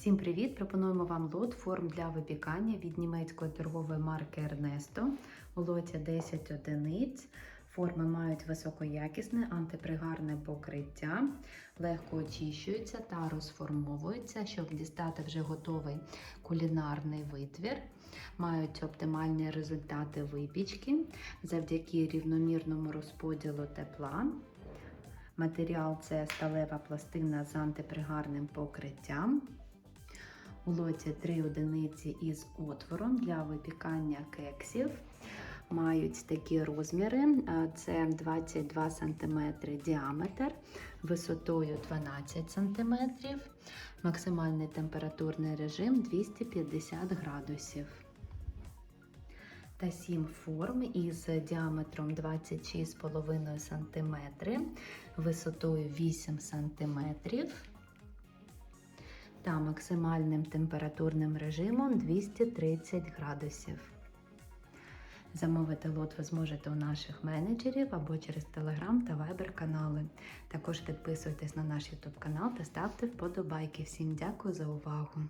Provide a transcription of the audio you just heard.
Всім привіт! Пропонуємо вам лот форм для випікання від німецької торгової марки Ernesto. У лоті 10 одиниць. Форми мають високоякісне антипригарне покриття, легко очищуються та розформовуються, щоб дістати вже готовий кулінарний витвір. Мають оптимальні результати випічки завдяки рівномірному розподілу тепла. Матеріал це сталева пластина з антипригарним покриттям. У лоті 3 одиниці із отвором для випікання кексів. Мають такі розміри: це 22 см діаметр, висотою 12 см, максимальний температурний режим 250 градусів. Та 7 форм із діаметром 26,5 см, висотою 8 см та максимальним температурним режимом 230 градусів. Замовити лот ви зможете у наших менеджерів або через Telegram та Viber канали. Також підписуйтесь на наш YouTube канал та ставте вподобайки. Всім дякую за увагу!